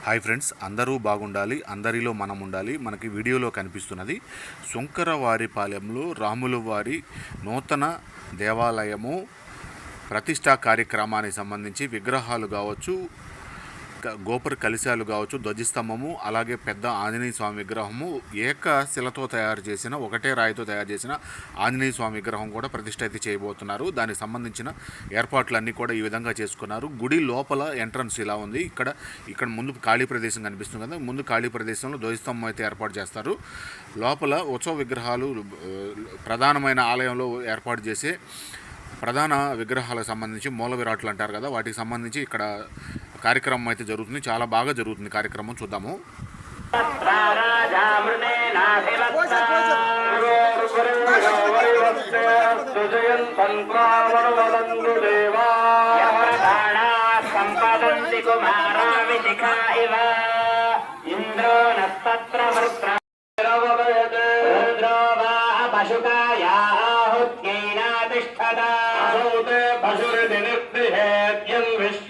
Hi friends అందరూ బాగుండాలి అందరిలో మనం ఉండాలి మనకి వీడియోలో కనిపిస్తున్నది శంకరవారిపాలెంలో రాముల వారి నూతన దేవాలయము ప్రతిష్టా కార్యక్రమానికి సంబంధించి విగ్రహాలు కావచ్చు గోపుర కలశాలు కావచ్చు ధ్వజస్తంభము అలాగే పెద్ద ఆంజనేయ స్వామి విగ్రహము ఏక శిలతో తయారు చేసిన ఒకటే రాయితో తయారు చేసిన ఆంజనేయ స్వామి విగ్రహం కూడా ప్రతిష్ట అయితే చేయబోతున్నారు. దానికి సంబంధించిన ఏర్పాట్లన్నీ కూడా ఈ విధంగా చేసుకున్నారు. గుడి లోపల ఎంట్రన్స్ ఇలా ఉంది. ఇక్కడ ఇక్కడ ముందు ఖాళీ ప్రదేశం కనిపిస్తుంది కదా ముందు ఖాళీ ప్రదేశంలో ధ్వజస్తంభం అయితే ఏర్పాటు చేస్తారు. లోపల ఉత్సవ విగ్రహాలు ప్రధానమైన ఆలయంలో ఏర్పాటు చేసే ప్రధాన విగ్రహాలకు సంబంధించి మూల విరాట్లు అంటారు కదా వాటికి సంబంధించి ఇక్కడ కార్యక్రమం అయితే జరుగుతుంది. చాలా బాగా జరుగుతుంది కార్యక్రమం చూద్దాము. ఇంద్రో నస్తత్ర పశుకాయాహుత్యైనా విశ్వ